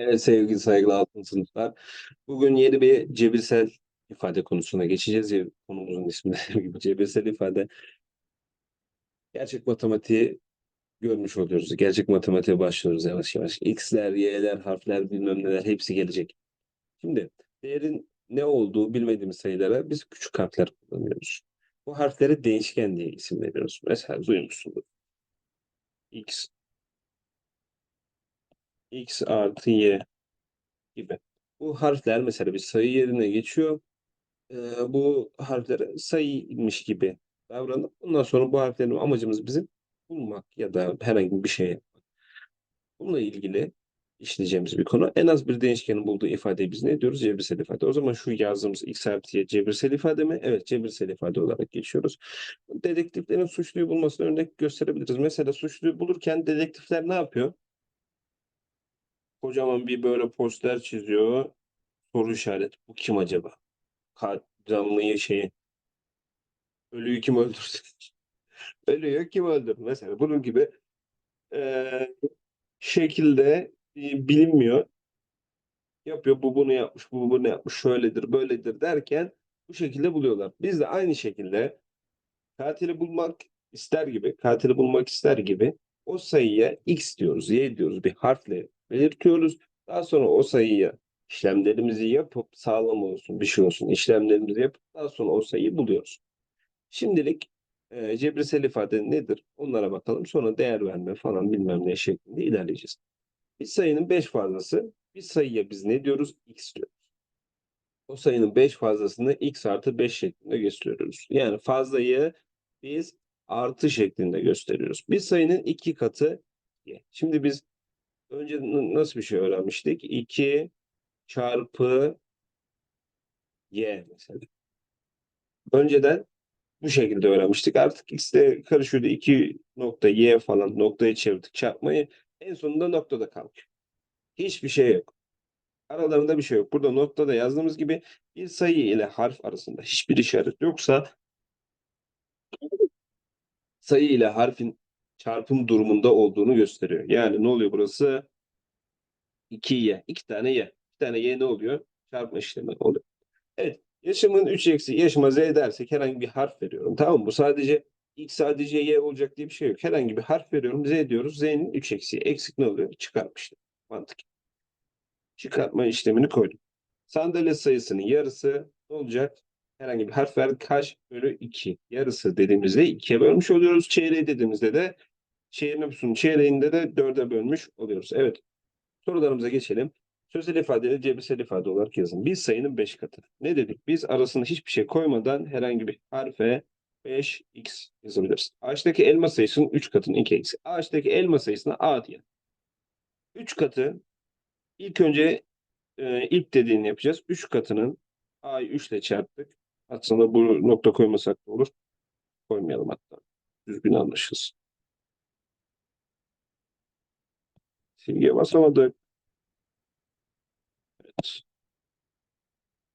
Evet sevgili saygılı altın sınıflar. Bugün yeni bir cebirsel ifade konusuna geçeceğiz. Konumuzun ismi gibi cebirsel ifade. Gerçek matematiği görmüş oluyoruz. Gerçek matematiğe başlıyoruz yavaş yavaş. X'ler, Y'ler, harfler bilmem neler hepsi gelecek. Şimdi değerin ne olduğu bilmediğimiz sayılara biz küçük harfler kullanıyoruz. Bu harflere değişken diye isim veriyoruz. Mesela duymuşsunuz. X X artı Y gibi. Bu harfler mesela bir sayı yerine geçiyor. Ee, bu harflere sayıymış gibi davranıp ondan sonra bu harflerin amacımız bizim bulmak ya da herhangi bir şey yapmak. Bununla ilgili işleyeceğimiz bir konu. En az bir değişkenin bulduğu ifadeyi biz ne diyoruz? Cebirsel ifade. O zaman şu yazdığımız x artı y cebirsel ifade mi? Evet cebirsel ifade olarak geçiyoruz. Dedektiflerin suçluyu bulmasını örnek gösterebiliriz. Mesela suçluyu bulurken dedektifler ne yapıyor? Kocaman bir böyle poster çiziyor. Soru işareti. Bu kim acaba? Ka- Canlıyı şeyi. Ölüyü kim öldürdü? Ölüyü kim öldürdü? Mesela bunun gibi eee, şekilde e, bilinmiyor. Yapıyor bu bunu yapmış, bu bunu yapmış, şöyledir, böyledir derken bu şekilde buluyorlar. Biz de aynı şekilde katili bulmak ister gibi, katili bulmak ister gibi o sayıya x diyoruz, y diyoruz bir harfle belirtiyoruz. Daha sonra o sayıya işlemlerimizi yapıp sağlam olsun, bir şey olsun işlemlerimizi yapıp daha sonra o sayıyı buluyoruz. Şimdilik e, cebirsel ifade nedir? Onlara bakalım. Sonra değer verme falan bilmem ne şeklinde ilerleyeceğiz. Bir sayının 5 fazlası bir sayıya biz ne diyoruz? X diyoruz. O sayının 5 fazlasını x artı 5 şeklinde gösteriyoruz. Yani fazlayı biz artı şeklinde gösteriyoruz. Bir sayının iki katı y. Şimdi biz önce nasıl bir şey öğrenmiştik? 2 çarpı y mesela. Önceden bu şekilde öğrenmiştik. Artık x'de karışıyordu. 2 nokta y falan noktaya çevirdik çarpmayı. En sonunda noktada kalmış. Hiçbir şey yok. Aralarında bir şey yok. Burada noktada yazdığımız gibi bir sayı ile harf arasında hiçbir işaret yoksa sayı ile harfin çarpım durumunda olduğunu gösteriyor. Yani ne oluyor burası? 2y. 2 tane y. 2 tane y ne oluyor? Çarpma işlemi oluyor. Evet. Yaşımın 3 eksi yaşıma z dersek herhangi bir harf veriyorum. Tamam mı? Bu sadece x sadece y olacak diye bir şey yok. Herhangi bir harf veriyorum. Z diyoruz. Z'nin 3 eksiği. Eksik ne oluyor? Çıkarmıştım. Mantık. Çıkartma işlemini koydum. Sandalye sayısının yarısı ne olacak? Herhangi bir harf verdik. Kaç bölü 2. Yarısı dediğimizde 2'ye bölmüş oluyoruz. Çeyreği dediğimizde de şehir nüfusunun çeyreğinde de 4'e bölmüş oluyoruz. Evet. Sorularımıza geçelim. Sözel ifadeleri cebirsel ifade olarak yazın. Bir sayının 5 katı. Ne dedik? Biz arasına hiçbir şey koymadan herhangi bir harfe 5x yazabiliriz. Ağaçtaki elma sayısının 3 katının 2 eksi. Ağaçtaki elma sayısına a diye. 3 katı ilk önce e, ilk dediğini yapacağız. 3 katının a'yı 3 ile çarptık. Aslında bu nokta koymasak da olur. Koymayalım hatta. Düzgün anlaşılsın. Silgiye basamadık. Evet.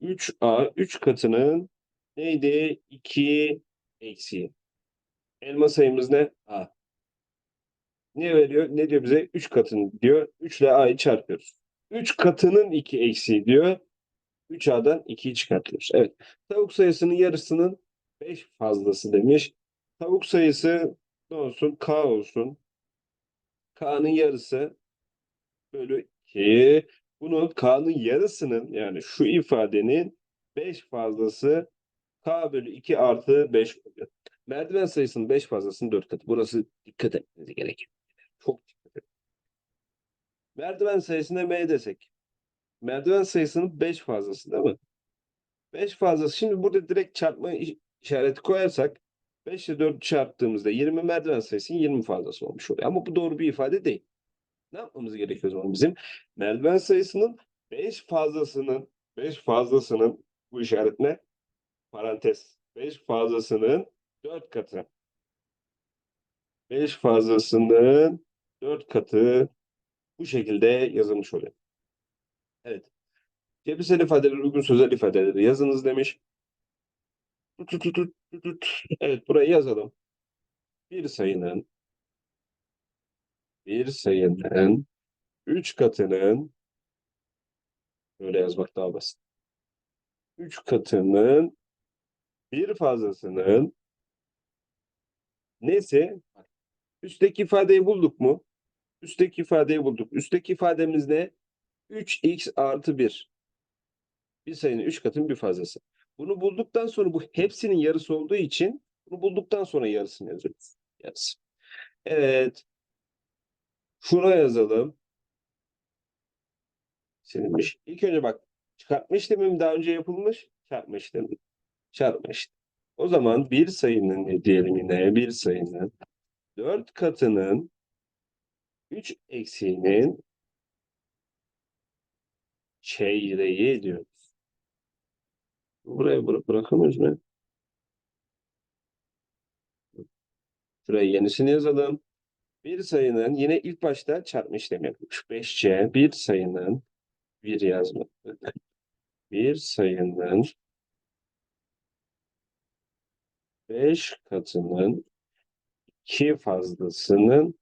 3a 3 katının neydi? 2 eksi. Elma sayımız ne? a. Ne veriyor? Ne diyor bize? 3 katını diyor. 3 ile a'yı çarpıyoruz. 3 katının 2 eksiği diyor. 3a'dan 2'yi çıkartıyoruz. Evet. Tavuk sayısının yarısının 5 fazlası demiş. Tavuk sayısı ne olsun? K olsun. K'nın yarısı bölü 2. Bunun K'nın yarısının yani şu ifadenin 5 fazlası K bölü 2 artı 5 oluyor. Merdiven sayısının 5 fazlasının 4 katı. Burası dikkat etmeniz gerekiyor. Çok dikkat edin. Merdiven sayısına M desek. Merdiven sayısının 5 fazlası değil mi? 5 fazlası. Şimdi burada direkt çarpma iş- işareti koyarsak 5 ile 4 çarptığımızda 20 merdiven sayısının 20 fazlası olmuş oluyor. Ama bu doğru bir ifade değil. Ne yapmamız gerekiyor o zaman bizim? Merdiven sayısının 5 fazlasının 5 fazlasının bu işaret ne? Parantez. 5 fazlasının 4 katı. 5 fazlasının 4 katı bu şekilde yazılmış oluyor. Evet. Cebirsel ifadeler uygun sözel ifadeleri yazınız demiş. Evet burayı yazalım. Bir sayının bir sayının 3 katının Böyle yazmak daha basit. 3 katının bir fazlasının neyse üstteki ifadeyi bulduk mu? Üstteki ifadeyi bulduk. Üstteki ifademiz ne? 3x artı 1. Bir sayının 3 katının bir fazlası. Bunu bulduktan sonra bu hepsinin yarısı olduğu için bunu bulduktan sonra yarısını yazıyoruz. Yarısı. Evet. Şuna yazalım. Silinmiş. İlk önce bak çıkartma işlemim daha önce yapılmış. Çarpma işlemi. Çarpma işlemi. O zaman bir sayının ne diyelim yine bir sayının 4 katının 3 eksiğinin çeyreği diyoruz. Buraya bıra bırakamıyoruz mu? Şuraya yenisini yazalım. Bir sayının yine ilk başta çarpma işlemi yapılmış. 5C bir sayının bir yazmadık. Bir sayının 5 katının 2 fazlasının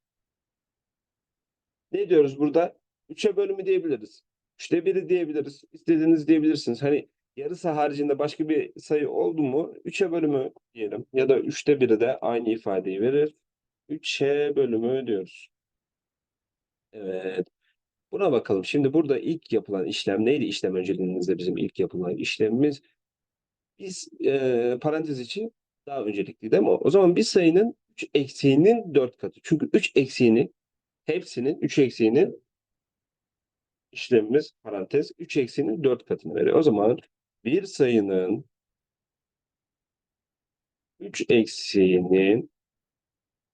ne diyoruz burada? 3'e bölümü diyebiliriz. 3'te 1'i diyebiliriz. İstediğiniz diyebilirsiniz. Hani yarısı haricinde başka bir sayı oldu mu 3'e bölümü diyelim. Ya da 3'te 1'i de aynı ifadeyi verir. 3'e bölümü diyoruz. Evet. Buna bakalım. Şimdi burada ilk yapılan işlem neydi? İşlem önceliğimizde bizim ilk yapılan işlemimiz. Biz e, parantez için daha öncelikli değil mi? O zaman bir sayının 3 eksiğinin 4 katı. Çünkü 3 eksiğini hepsinin 3 eksiğinin işlemimiz parantez 3 eksiğinin 4 katını veriyor. O zaman bir sayının 3 eksiğinin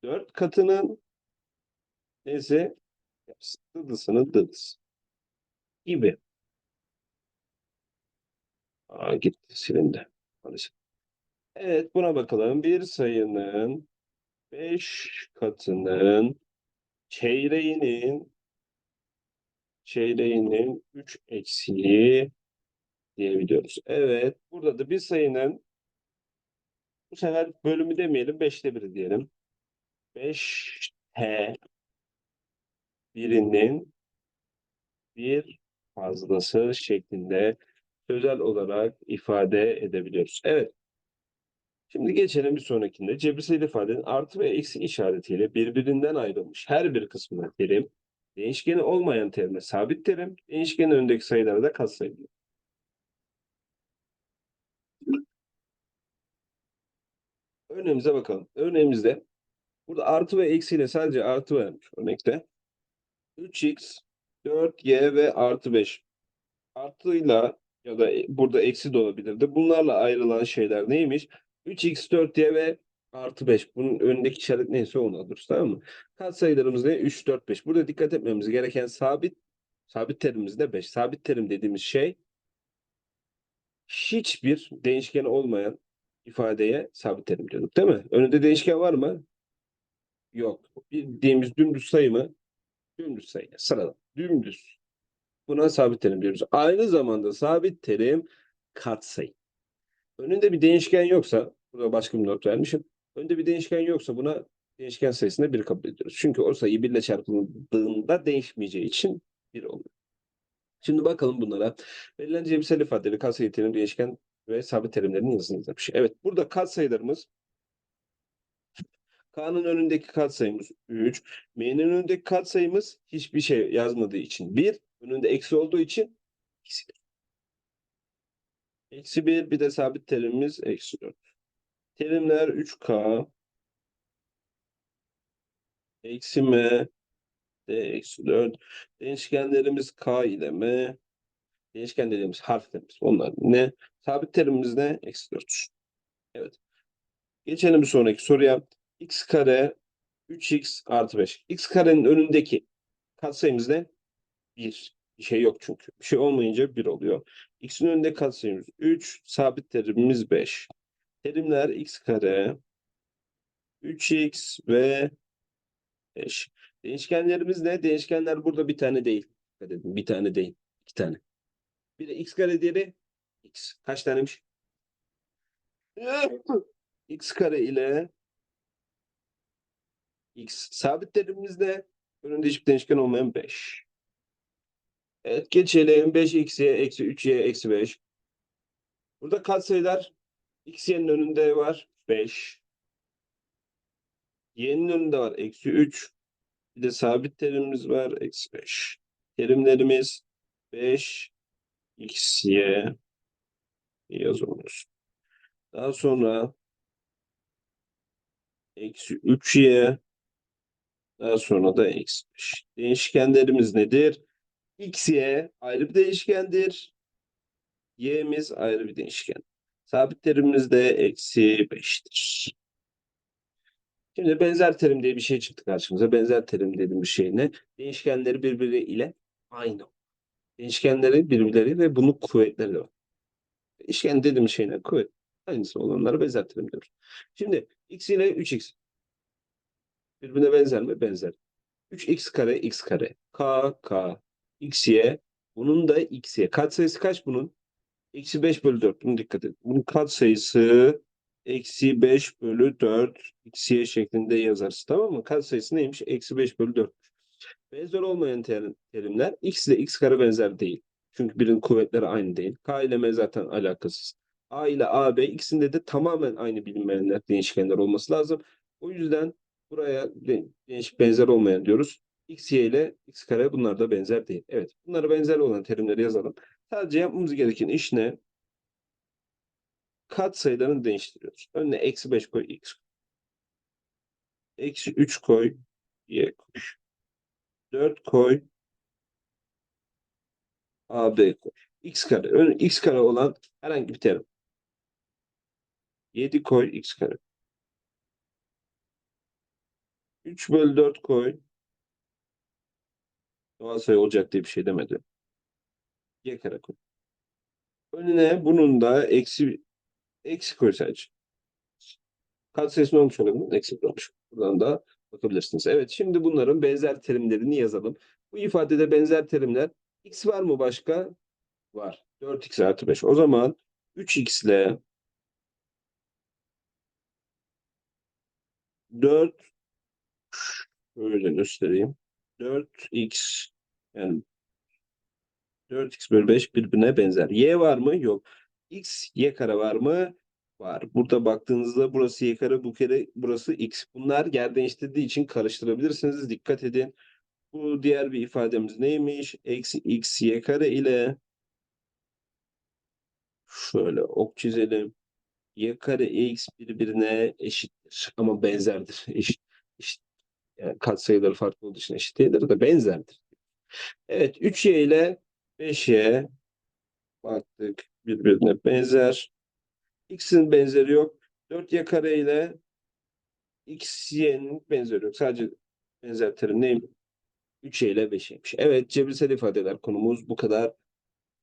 4 katının neyse dıdısını dıdıs gibi. Aa, gitti silindi. Maalesef. Evet buna bakalım. Bir sayının 5 katının çeyreğinin çeyreğinin 3 eksiği diyebiliyoruz. Evet. Burada da bir sayının bu sefer bölümü demeyelim. 5'te 1'i diyelim. 5T birinin bir fazlası şeklinde sözel olarak ifade edebiliyoruz. Evet. Şimdi geçelim bir sonrakinde. Cebirsel ifadenin artı ve eksi işaretiyle birbirinden ayrılmış her bir kısmına terim, değişkeni olmayan terime sabit terim, değişkenin önündeki sayılara da katsayı. Örneğimize bakalım. Örneğimizde burada artı ve eksiyle sadece artı vermiş örnekte. 3x, 4y ve artı 5. Artıyla ya da burada eksi de olabilirdi. Bunlarla ayrılan şeyler neymiş? 3x, 4y ve artı 5. Bunun önündeki işaret neyse onu alırız tamam mı? Katsayılarımız ne? 3, 4, 5. Burada dikkat etmemiz gereken sabit sabit terimimiz de 5. Sabit terim dediğimiz şey hiçbir değişken olmayan ifadeye sabit terim diyorduk değil mi? Önünde değişken var mı? Yok. Bildiğimiz dümdüz sayı mı? Dümdüz sayı. Sıradan. Dümdüz. Buna sabit terim diyoruz. Aynı zamanda sabit terim katsayı. Önünde bir değişken yoksa, burada başka bir not vermişim. Önünde bir değişken yoksa buna değişken sayısında bir kabul ediyoruz. Çünkü o sayı 1 ile çarpıldığında değişmeyeceği için 1 oluyor. Şimdi bakalım bunlara. Verilen cebirsel ifadeleri katsayı terim, değişken ve sabit terimlerin yazısını yazmış. Evet, burada katsayılarımız K'nın önündeki katsayımız 3. M'nin önündeki katsayımız hiçbir şey yazmadığı için 1. Önünde eksi olduğu için eksi 1. Eksi 1 bir de sabit terimimiz eksi 4. Terimler 3K eksi M de eksi 4. Değişkenlerimiz K ile M. Değişken dediğimiz harflerimiz. Onlar ne? Sabit terimimiz ne? Eksi 4. Evet. Geçelim bir sonraki soruya. X kare 3x artı 5. x karenin önündeki katsayımız ne? 1. Bir şey yok çünkü. Bir şey olmayınca 1 oluyor. x'in önünde katsayımız 3. Sabit terimimiz 5. Terimler x kare 3x ve 5. Değişkenlerimiz ne? Değişkenler burada bir tane değil. Bir tane değil. iki tane. Biri x kare diğeri x. Kaç tanemiş? x kare ile x sabit terimimiz ne? Önünde hiçbir değişken olmayan 5. Evet geçelim. 5xy eksi 3y eksi 5. Burada katsayılar xy'nin önünde var 5. Y'nin önünde var eksi 3. Bir de sabit terimimiz var eksi 5. Terimlerimiz 5 xy yazıyoruz. Daha sonra eksi 3y daha sonra da eksi 5. Değişkenlerimiz nedir? x, y ayrı bir değişkendir. y'miz ayrı bir değişken. Sabit terimimiz de eksi 5'tir. Şimdi benzer terim diye bir şey çıktı karşımıza. Benzer terim dediğim bir şey ne? Değişkenleri birbiriyle aynı. Değişkenleri birbirleri ve bunun kuvvetleri var. Değişken dediğim şey ne? Kuvvet. Aynısı olanlara benzer terim diyoruz. Şimdi x ile 3x. Birbirine benzer mi? Benzer. 3x kare x kare. k k x y. Bunun da x y. Katsayısı kaç bunun? Eksi 5 bölü 4. Bunu dikkat edin. Bunun katsayısı eksi 5 bölü 4 x y şeklinde yazarız. Tamam mı? Katsayısı neymiş? Eksi 5 bölü 4. Benzer olmayan terim- terimler x ile x kare benzer değil. Çünkü birinin kuvvetleri aynı değil. K ile M zaten alakasız. A ile AB ikisinde de tamamen aynı bilinmeyenler, değişkenler olması lazım. O yüzden buraya de- değişik benzer olmayan diyoruz. X, Y ile X kare bunlar da benzer değil. Evet bunlara benzer olan terimleri yazalım. Sadece yapmamız gereken iş ne? Kat sayılarını değiştiriyoruz. Önüne eksi 5 koy X. Eksi 3 koy Y koy. 4 koy AB koy. X kare. Ön, X kare olan herhangi bir terim. 7 koy X kare. 3 bölü 4 koy. Doğal sayı olacak diye bir şey demedi. Y kare koy. Önüne bunun da eksi eksi koy sadece. Katsayısı ne olmuş olabilir? Eksi olmuş. Buradan da bakabilirsiniz. Evet şimdi bunların benzer terimlerini yazalım. Bu ifadede benzer terimler x var mı başka? Var. 4x artı 5. O zaman 3x ile 4 şöyle göstereyim. 4x yani 4x bölü 5 birbirine benzer. Y var mı? Yok. X, y kare var mı? Var. Burada baktığınızda burası y kare, bu kere burası x. Bunlar yer değiştirdiği için karıştırabilirsiniz. Dikkat edin. Bu diğer bir ifademiz neymiş? Eksi x y kare ile şöyle ok çizelim. y kare x birbirine eşittir. Ama benzerdir. Eşit. eşit. Yani katsayıları farklı olduğu için eşit değildir de benzerdir. Evet 3y ile 5y baktık birbirine benzer. X'in benzeri yok. 4y kare ile x y'nin benzeri yok. Sadece benzer terim neymiş? 3y ile 5y'ymiş. Evet cebirsel ifadeler konumuz bu kadar.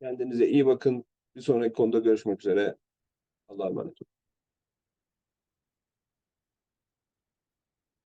Kendinize iyi bakın. Bir sonraki konuda görüşmek üzere. Allah'a emanet olun.